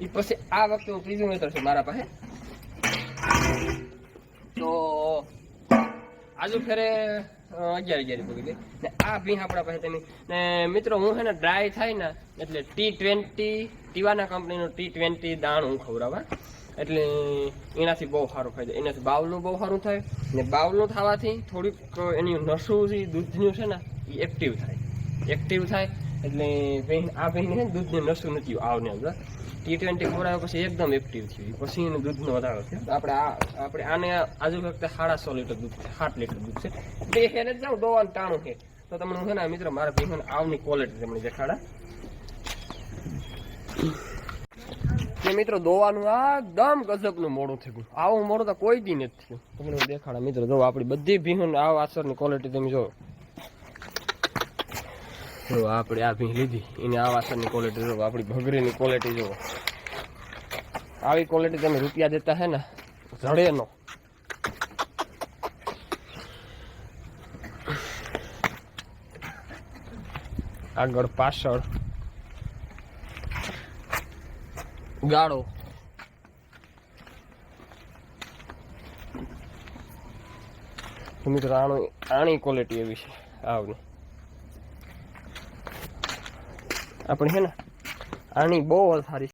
એ પછી આ વખતે હું ત્રીજું વેતર છે મારા પાસે. તો આજુ ફેરે અગિયાર અગિયાર પૂરી ગઈ ને આ ભીંહ આપણા પાસે તેની. ને મિત્રો, હું છે ને ડ્રાય થાય ને, એટલે ટી ટ્વેન્ટી ટીવાના કંપનીનું ટી ટ્વેન્ટી દાણ હું ખવડાવવા. એટલે એનાથી બહુ સારું ફાયદો. એનાથી બાવલું બહુ સારું થાય. ને બાવલું થવાથી થોડીક એની નસું જે દૂધનું છે ને એ એક્ટિવ થાય. એક્ટિવ થાય. એટલે ભેં આ ભેંને છે ને દૂધની નસું નથી આવને અંદર ટી ટ્વેન્ટી ખવડાવ્યા પછી એકદમ એક્ટિવ થયું. પછી એને દૂધનો વધારો થયો. આપણે આ, આપણે આને આજુ વખતે સાડા સો લીટર દૂધ છે, સાત લીટર દૂધ છે. બે હેને જ જાઉં, દોવાનું ટાણું છે. તો તમને હું છે ને મિત્ર, મારા ભેંસોને આવની ક્વોલિટી તમને દેખાડા. મિત્રો, દોવાનું આ દમ ગજબનું મોડું થયું આવું મોડું તો કોઈ દી નથી થયું. તમને દેખાડા, મિત્રો, જો આપણી બધી ભીહન આ વાસરની ક્વોલિટી તમે જો. જો આપણે આ ભી લીધી. એની આ વાસણની ક્વોલિટી જો, આપણી ભગરીની ક્વોલિટી જો. આવી ક્વોલિટી તમે રૂપિયા દેતા હે ને, જડે નો. આગળ પાછળ. ગાળો. મિત્રો આણી ક્વોલિટી એવી છે, આવની. આપણે છે ને આની બહુ સારી